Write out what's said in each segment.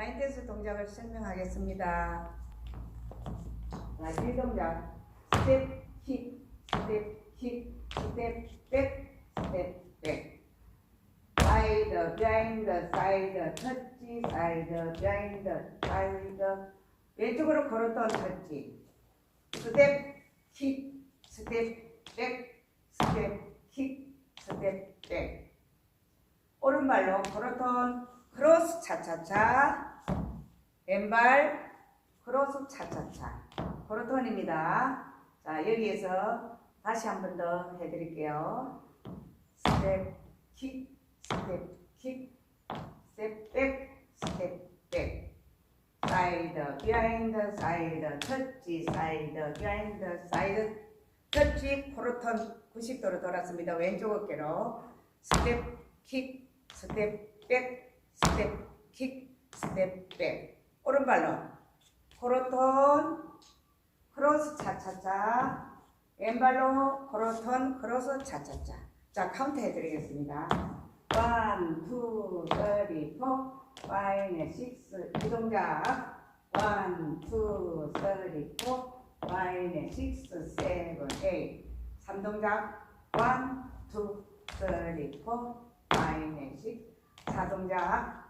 라인 댄스 동작을 설명하겠습니다. 자, 1동작. 스텝, 킥, 스텝, 킥, 스텝, 백, 스텝, 백. 사이드, 비하인드, 사이드, 터치, 사이드, 비하인드, 사이드. 왼쪽으로 걸었던 터치. 스텝, 킥, 스텝, 백, 스텝, 킥, 스텝, 백. 오른발로 걸었던 크로스 차차차. 왼발 크로스 차차차. 코로톤입니다. 자, 여기에서 다시 한 번 더 해드릴게요. 스텝, 킥, 스텝, 킥, 스텝 백, 스텝 백. 사이드, 비하인드, 사이드, 터치, 사이드, 비하인드, 사이드, 터치, 코로톤 90도로 돌았습니다. 왼쪽 어깨로. 스텝, 킥, 스텝 백, 스텝, 킥, 스텝 백. 오른발로. 코로톤, 크로스 차차차. 왼발로 크로톤 크로스 차차차. 자 카운트 해드리겠습니다. 원, 투, 쓰리, 포, 파이브, 식스. 이 동작. 원, 투, 쓰리, 포, 파이브, 식스, 세븐, 에잇. 삼동작. 원, 투, 쓰리, 포, 파이브, 식스. 사동작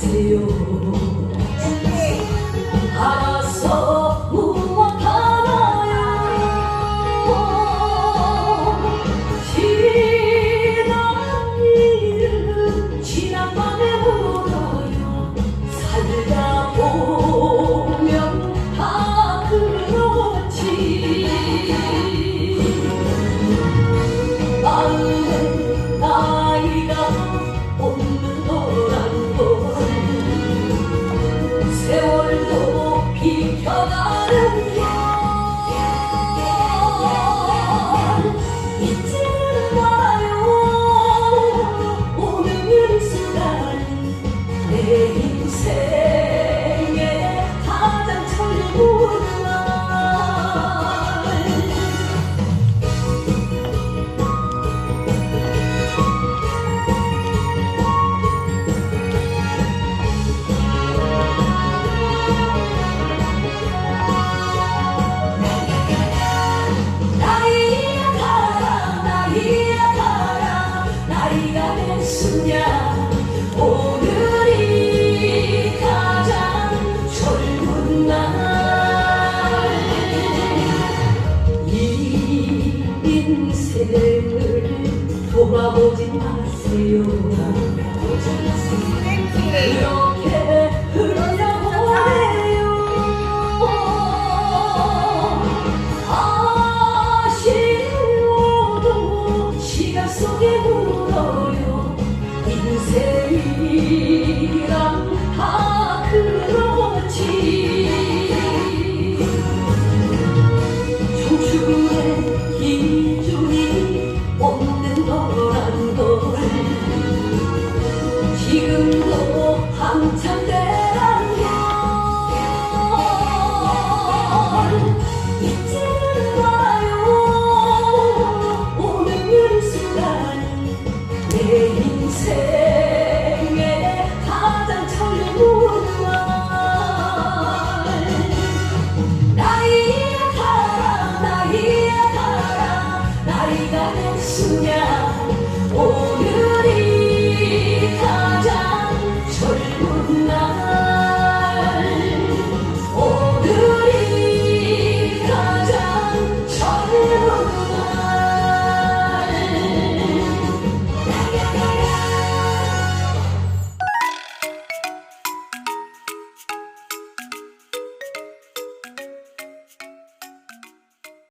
묻지 돌아보지 마세요. 이렇게 흘려보내요 기다린 순간